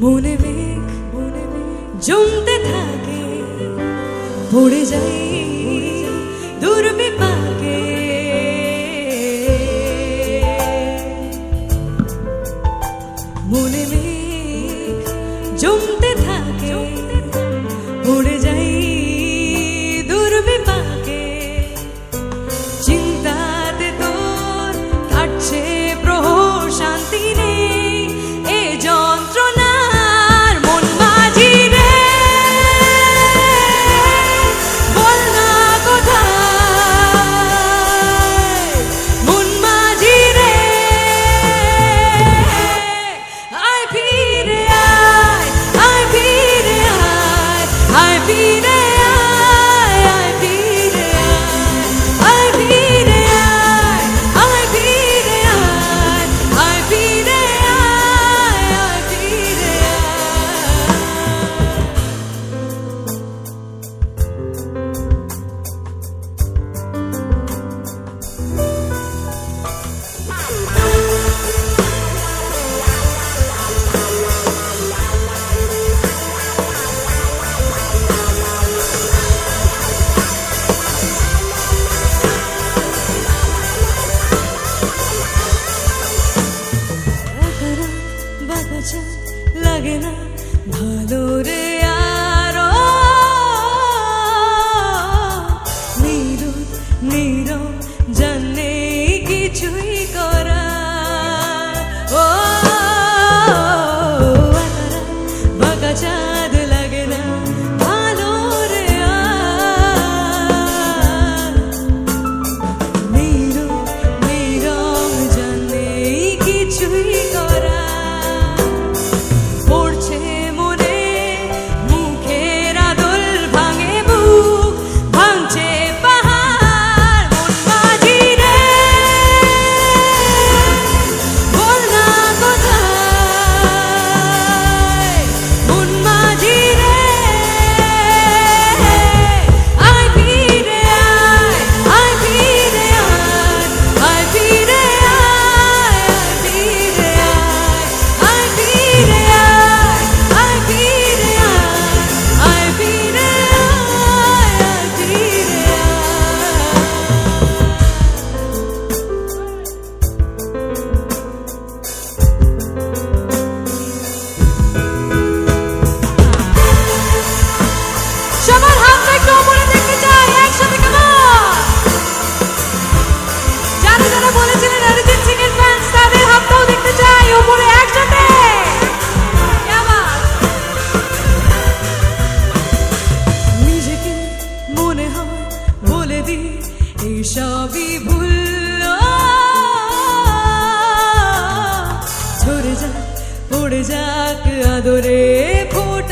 মনে মেঘ মনে মেঘ জমতে থাকে পড়ে যাই সবই ভুলল ঝরে যাক পড়ে যাক আদরে ফুট